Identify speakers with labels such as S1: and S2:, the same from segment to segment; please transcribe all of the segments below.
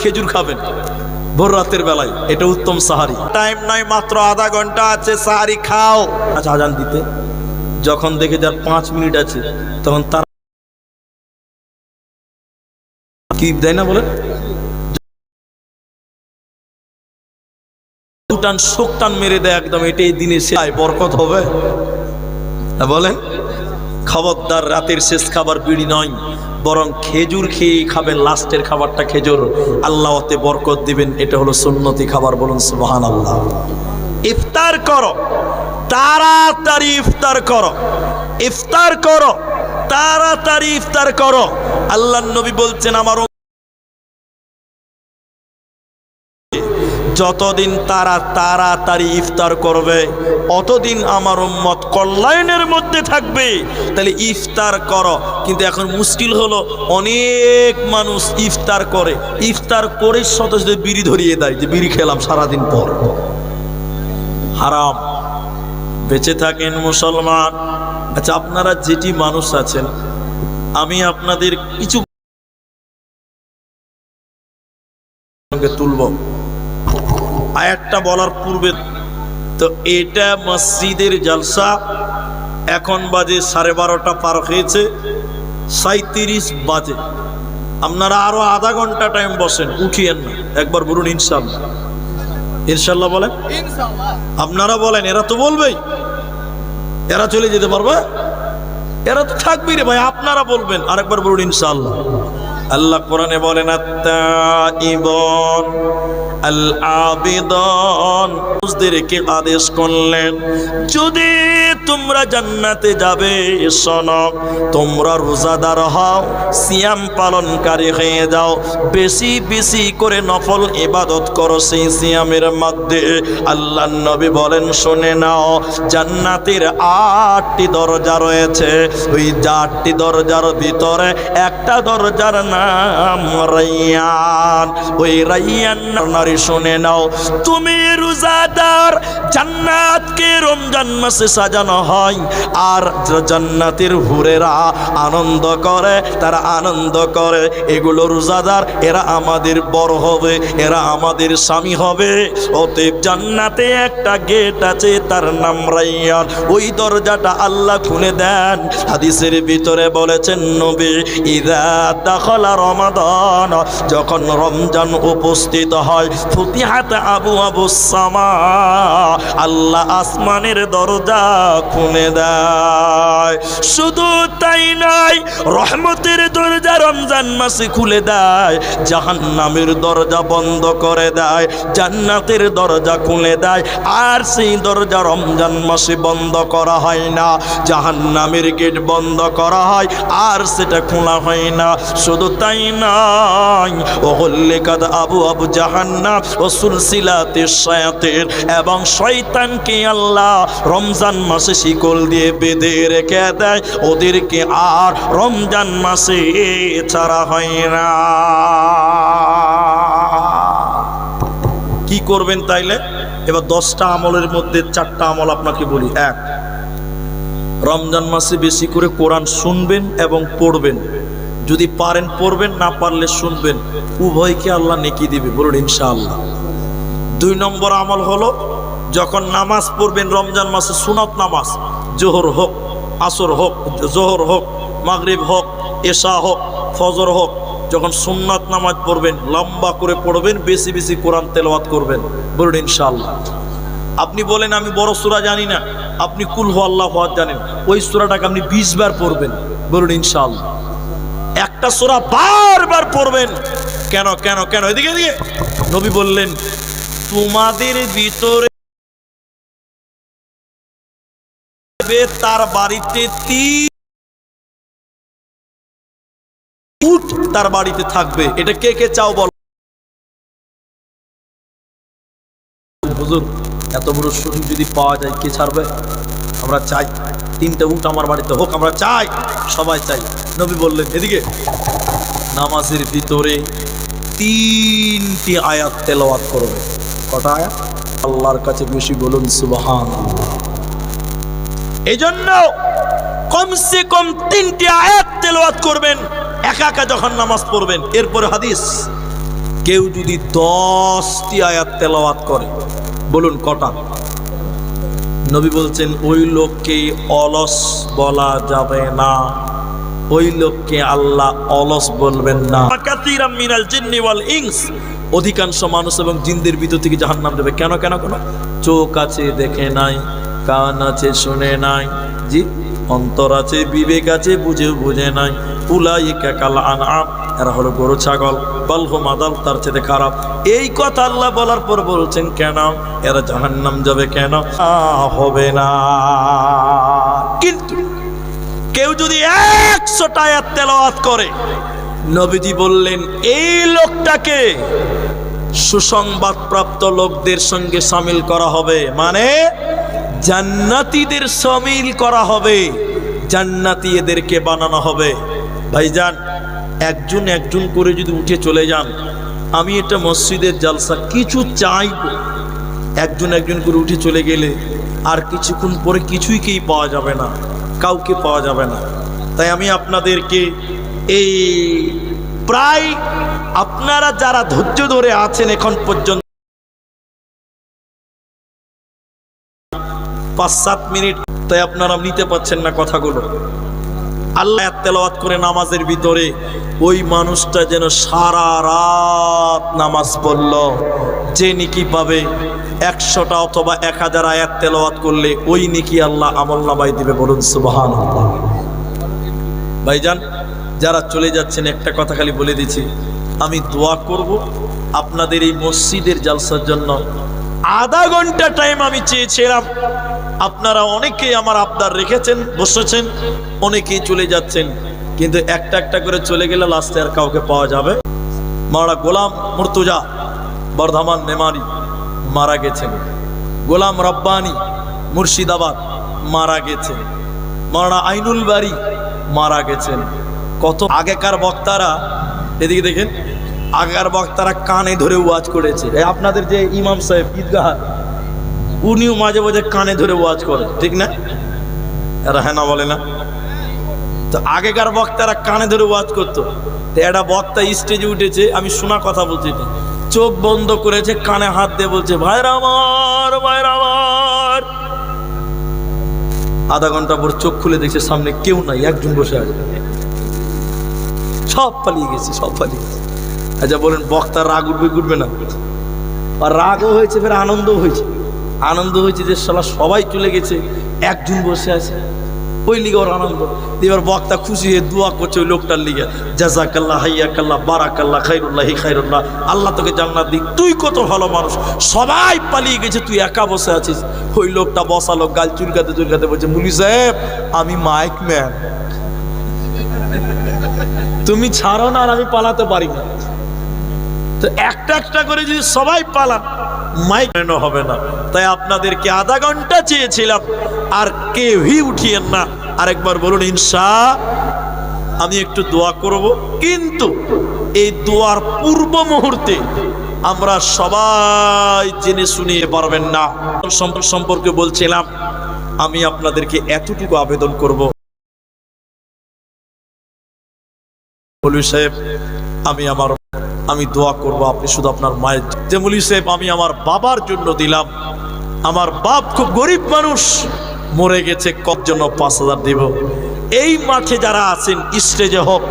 S1: খেজুর খাবেন। ভোর রাতের বেলায় এটা উত্তম সাহারি। টাইম নাই মাত্র আধা ঘণ্টা আছে সাহারি খাও। আচ্ছা আজান দিতে। যখন দেখে যার পাঁচ মিনিট আছে তখন তার কি দেয় না বলেন? দুটান শোক টান মেরে দেয় একদম এটাই দিনে শেষ। বরকত হবে। হ্যাঁ, বলেন। খবরদার রাতের শেষ খাবার বিড়ি নয়, বরং খেজুর খেয়েই খাবেন লাস্টের খাবারটা খেজুর। আল্লাহ ওতে বরকত দিবেন, এটা হলো সুন্নতি খাবার বলুন সুবহান আল্লাহ ইফতার করো, তাড়াতাড়ি ইফতার কর, ইফতার করো, তাড়াতাড়ি ইফতার করো। আল্লাহ নবী বলছেন, আমার যতদিন তারা তাড়াতাড়ি ইফতার করবে, অতদিন আমার উম্মত কল্যাণের মধ্যে থাকবে। তাহলে ইফতার করো। কিন্তু এখন মুশকিল হলো, অনেক মানুষ ইফতার করে। ইফতার করে সদস্য বিড়ি ধরিয়ে দেয়, যে বিড়ি খেলাম সারাদিন পর। হারাম। বেঁচে থাকেন মুসলমান। আচ্ছা আপনারা যেটি মানুষ আছেন, আমি আপনাদের কিছু তুলব। আয়াতটা বলার পূর্বে তো এটা মসজিদের জলসা। এখন বাজে সাড়ে বারোটা পার হয়েছে সাঁত্রিশ বাজে। আপনারা আরও আধা ঘণ্টা টাইম বসেন উঠিয়েন না একবার বলুন ইনশাল্লাহ ইনশাল্লাহ বলেন? আপনারা বলেন এরা তো বলবেই। এরা চলে যেতে পারবে? এরা তো থাকবেই রে ভাই আপনারা বলবেন আরেকবার বলুন ইনশাল্লাহ আল্লাহ কোরআনে বলেন আদেশ করলেন, যদি তোমরা জান্নাতে যাবে, শোনো, তোমরা রোজাদার হও, সিয়াম পালনকারী হয়ে যাও, বেশি বেশি করে নফল ইবাদত করো সেই সিয়ামের মধ্যে। আল্লাহ নবী বলেন, শুনে নাও, জান্নাতের আটটি দরজা রয়েছে। ওই আটটি দরজার ভিতরে একটা দরজার নাম রাইয়ান ওই রাইয়ান নারী শুনে নাও, তুমি রোজাদার, জান্নাতকে রমজান মাসে সাজানো হয়, আর জান্নাতের হুরেরা আনন্দ করে, তারা আনন্দ করে, এগুলো রোজাদার, এরা আমাদের বড় হবে, এরা আমাদের স্বামী হবে। অতএব জান্নাতে একটা গেট আছে, তার নাম রাইয়ান। ওই দরজাটা আল্লাহ খুলে দেন। হাদিসের ভিতরে বলেছেন, নবী, ইদা দাখলা রমাদান, যখন রমজান উপস্থিত হয়, ফুতিহাত আবু আবু সামা, আল্লাহ আসমানের দরজা খুলে দেয়। শুধু তাই নয়, রহমতের দরজা রমজান মাসে খুলে দেয়, জাহান্নামের দরজা বন্ধ করে দেয়, জান্নাতের দরজা খুলে দেয়, আর সেই দরজা রমজান মাসে বন্ধ করা হয় না। জাহান্নামের গেট বন্ধ করা হয়, আর সেটা খোলা হয় না। শুধু তাই নয় ও আবু আবু জাহান্নাম ও সুলসিলাতে শয়াতের এবং শয়তানকে আল্লাহ রমজান মাসে শিকল দিয়ে বেঁধে রেখে দেয়। ওদেরকে আর রমজান মাসে ছাড়া হয় না। কি করবেন তাইলে? এবার দশটা আমলের মধ্যে চারটা আমল আপনাকে বলি। এক, রমজান মাসে বেশি করে কোরআন শুনবেন এবং পড়বেন। যদি পারেন, পড়বেন, না পারলে শুনবেন। উভয়কে আল্লাহ নেকি দিবে, বলুন ইনশাআল্লাহ। দুই নম্বর আমল হলো, যখন নামাজ পড়বেন, রমজান মাসে সুনত নামাজ, জোহর হোক, আসর হোক, জোহর হোক, মাগরিব হোক, এশা হোক, ফজর হোক, যখন সুন্নাত নামাজ পড়বেন, লম্বা করে পড়বেন, বেশি বেশি কোরআন তেলাওয়াত করবেন, বলুন ইনশাআল্লাহ। আপনি বলেন, আমি বড় সূরা জানি না, আপনি কুল হো আল্লাহ হওয়ার জানেন, ওই সূরাটাকে আপনি বিশ বার পড়বেন, বলুন ইনশাআল্লাহ। একটা সূরা বারবার পড়বেন। কেন কেন কেন? এদিকে এদিকে। নবী বললেন, তোমাদের ভিতরে তার বাড়িতে তিন তার বাড়িতে থাকবে। এটা কে কে চাও বল? এত বড় শরীর যদি পাওয়া যায়, কে ছাড়বে? আমরা চাই। তিনটা উট আমার বাড়িতে হোক, আমরা চাই। সবাই চাই। নবী বললেন, এদিকে নামাজের ভিতরে তিনটি আয়াত তেলাওয়াত করবে কটা আয়াত? আল্লাহর কাছে বেশি বলুন সুবহান এই জন্য কমসে কম তিনটি আয়াত তেলাওয়াত করবেন, একা একা যখন নামাজ পড়বেন। এরপরে হাদিস, কেউ যদি দশটি আয়াত তেলাওয়াত করে, বলুন কটা? নবী বলছেন, ওই লোককে অলস বলা যাবে না। ওই লোককে আল্লাহ অলস বলবেন না। মিনাল জিন্নি ওয়াল ইনস। অধিকাংশ মানুষ এবং জিনদের ভিতর থেকে জাহান্নাম দেবে কেন কেন কেন? চোখ আছে দেখে নাই কান আছে শুনে নাই জি অন্তর আছে বিবেক আছে বুঝে বুঝে নাই। উলাইকা কাল আনআম এরা হলো গরু ছাগল। বালহুম আদাল তার চেয়ে খারাপ। এই কথা আল্লাহ বলার পর বলছেন কেন? এরা জাহান্নাম যাবে কেন? হবে না। কিন্তু কেউ যদি একশোটা আয়াত তেলাওয়াত করে, নবীজি বললেন, এই লোকটাকে সুসংবাদপ্রাপ্ত লোকদের সঙ্গে সামিল করা হবে। মানে জান্নাতীদের সামিল করা হবে, জান্নাতি এদেরকে বানানো হবে। ভাইজান, একজন একজন করে যদি উঠে চলে যান, আমি এটা মসজিদের জালসা কিছু চাইব একজন একজন করে উঠে চলে গেলে আর কিছুক্ষণ পরে কিছুই কেই পাওয়া যাবে না। কাউকে পাওয়া যাবে না। তাই আমি আপনাদেরকে এই প্রায় আপনারা যারা ধৈর্য ধরে আছেন এখন পর্যন্ত পাঁচ সাত মিনিট, তাই আপনারা নিতে পাচ্ছেন না কথাগুলো। আল্লাহ তেলাওয়াত করে নামাজের ভিতরে ওই মানুষটা যেন সারা রাত নামাজ পড়ল। যে নিকি পাবে একশোটা অথবা এক হাজার আয়াত তেলাওয়াত করলে ওই নিকি আল্লাহ আমল নামাই দিবে বলুন সুবাহান ভাইজান, যারা চলে যাচ্ছেন, একটা কথা খালি বলে দিচ্ছি। আমি দোয়া করব আপনাদের এই মসজিদের জালসার জন্য। আধা ঘণ্টা টাইম আমি চেয়েছিলাম। আপনারা অনেকেই আমার আবদার রেখেছেন, বসেছেন, অনেকেই চলে যাচ্ছেন, কিন্তু একটা একটা করে চলে গেলে লাস্টে আর কাউকে পাওয়া যাবে? মারা গোলাম মুর্তুজা বর্ধমান মেমারি মারা গেছেন। গোলাম রব্বানি মুর্শিদাবাদ মারা গেছেন। মারা আইনুল বাড়ি মারা গেছেন। কত আগেকার বক্তারা, এদিকে দেখেন, আগেকার বক্তারা কানে ধরে ওয়াজ করেছে। আপনাদের যে ইমাম সাহেব, ঈদগাহ উনিও মাঝে মাঝে কানে ধরে ওয়াজ করে, ঠিক না? এরা হ্যাঁ না বলে না। তো আগেকার বক্তারা কানে ধরে ওয়াজ করতো। তো একটা বক্তা স্টেজে উঠেছে, আমি শোনা কথা বলছি চোখ বন্ধ করেছে, কানে হাত দিয়ে বলছে ভাইরা আমার ভাইরা আমার আধা ঘণ্টা পর চোখ খুলে দেখছে সামনে কেউ নাই, একজন বসে আছে। সব পালিয়ে গেছে, সব পালিয়ে গেছে। আচ্ছা বলেন বক্তার রাগ উঠবে উঠবে না। আর রাগও হয়েছে, ফের আনন্দও হয়েছে। আনন্দ হয়েছে যে শালা সবাই চলে গেছে, একজন বসে আছে। ওই লিগে ওর আনন্দ। এবার বক্তা খুশি হয়ে দোয়া করছে ওই লোকটার লিগে। জাজাকাল্লাহ, হাইয়াকাল্লাহ, বারাকাল্লাহ খাইরুল্লাহ খাইরুল্লাহ আল্লাহ তোকে জান্নাত দিক। তুই কত ভালো মানুষ। সবাই পালিয়ে গেছে, তুই একা বসে আছিস। ওই লোকটা বসালো, গাল চুলকাতে চুলকাতে বলছে, মুলি সাহেব, আমি মাইক ম্যান। তুমি ছাড়ো না আর আমি পালাতে পারি না। তো একটা একটা করে যদি সবাই পালান মাইক হবে না। তাই আপনাদেরকে আধা ঘণ্টা চেয়েছিলাম, আর কেউই উঠিয়েন না। আরেকবার বলুন ইনসা আমি একটু দোয়া করব। কিন্তু এই দোয়ার পূর্ব মুহূর্তে আমরা সবাই জেনে শুনিয়ে পারবেন না। সম্প- সম্পর্কে বলছিলাম, আমি আপনাদেরকে এতটুকু আবেদন করব। সাহেব, আমি আমার আমি দোয়া করব, আপনি শুধু আপনার মায়ের যে মৌলী সাহেব, আমি আমার বাবার জন্য দিলাম। আমার বাপ খুব গরিব মানুষ, মরে গেছে, কত জন্য পাঁচ হাজার দিব? এই মাঠে যারা আছেন, স্টেজে হোক,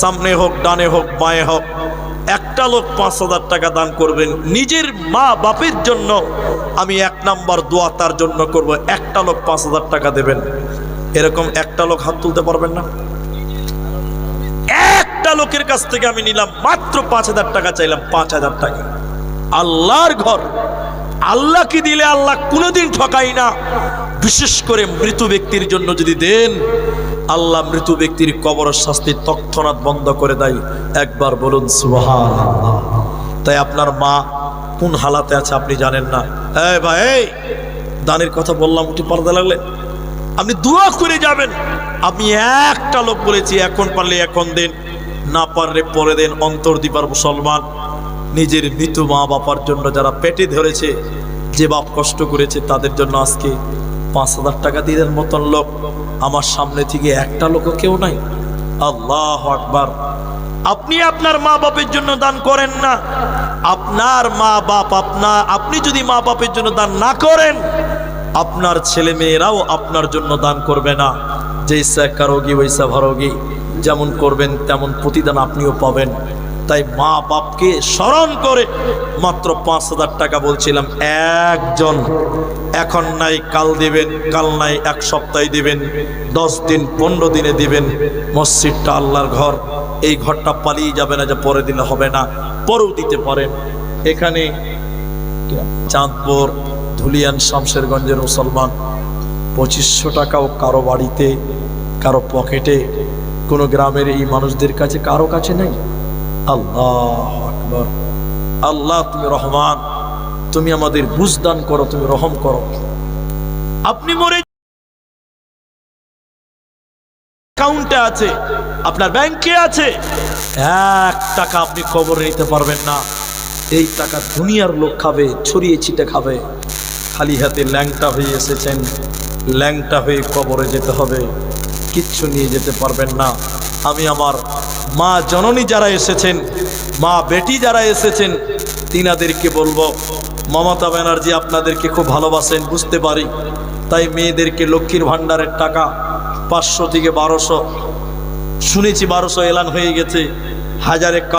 S1: সামনে হোক, ডানে হোক, বাঁয়ে হোক, একটা লোক পাঁচ হাজার টাকা দান করবেন, নিজের মা বাপের জন্য আমি এক নাম্বার দোয়া তার জন্য করব, একটা লোক পাঁচ হাজার টাকা দেবেন। এরকম একটা লোক হাত তুলতে পারবেন না? লোকের কাছ থেকে আমি নিলাম মাত্র পাঁচ হাজার টাকা, চাইলাম পাঁচ হাজার টাকা। আল্লাহর ঘর আল্লাহকে দিলে আল্লাহ কোনোদিন ঠকাই না। বিশেষ করে মৃত ব্যক্তির জন্য যদি দেন, আল্লাহ মৃত ব্যক্তির কবর শাস্তি তৎক্ষণাৎ বন্ধ করে দেয়। একবার বলুন সুবহান তাই আপনার মা কোন হালাতে আছে আপনি জানেন না। এই ভাই দানের কথা বললাম উঠে পর্দা লাগলে। আপনি দোয়া করে যাবেন। আমি একটা লোক বলেছি, এখন পারলে এখন দেন। না পারলে পরে দেন অন্তর দিবার মুসলমান, নিজের মৃত মা বাবার জন্য যারা পেটে ধরেছে, যে বাপ কষ্ট করেছে, তাদের জন্য আজকে পাঁচ হাজার টাকা দিয়ে দেন মতন লোক। আমার সামনে থেকে একটা লোকও কেউ নাই। আল্লাহ আকবার। আপনি আপনার মা বাপের জন্য দান করেন না। আপনার মা বাপ আপনার আপনি যদি মা বাপের জন্য দান না করেন, আপনার ছেলে মেয়েরাও আপনার জন্য দান করবে না। যেইসা কারোগি ওইসা ভারোগি। যেমন করবেন, তেমন প্রতিদান আপনিও পাবেন। তাই মা বাপকে স্মরণ করে মাত্র পাঁচ হাজার টাকা বলছিলাম, একজন এখন নাই, কাল দিবেন, কাল নাই, এক সপ্তাহে দিবেন, দশ দিন, পনেরো দিনে দিবেন, মসজিদটা আল্লাহর ঘর। এই ঘরটা পালিয়ে যাবে না যে পরে দিলে হবে না, পরেও দিতে পারেন। এখানে চাঁদপুর, ধুলিয়ান, শামশেরগঞ্জের মুসলমান, পঁচিশশো টাকাও কারও বাড়িতে, কারও পকেটে। কোনো গ্রামের এই মানুষদের কাছে কারও কাছে নেই? আল্লাহ আকবর। আল্লাহ, তুমি রহমান। তুমি আমাদের বুঝদান করো, তুমি রহম করো। আপনি মরে অ্যাকাউন্টে আছে, আপনার ব্যাংকে আছে। টাকা আপনি নিতে পারবেন না। এই টাকা লোক খাবে, ছড়িয়ে ছিটে খাবে। খালি হাতে ল্যাংটা হয়ে এসেছেন। ল্যাংটা হয়ে কবরে যেতে হবে। কিচ্ছু নিয়ে যেতে পারবেন না। আমি আমার মা জননী যারা এসেছেন, মা বেটি যারা এসেছেন, তিনাদেরকে বলব, মমতা ব্যানার্জি আপনাদেরকে খুব ভালোবাসেন, বুঝতে পারি। তাই মেয়েদেরকে লক্ষ্মীর ভাণ্ডারের টাকা পাঁচশো থেকে বারোশো, শুনেছি বারোশো এলান হয়ে গেছে, হাজারে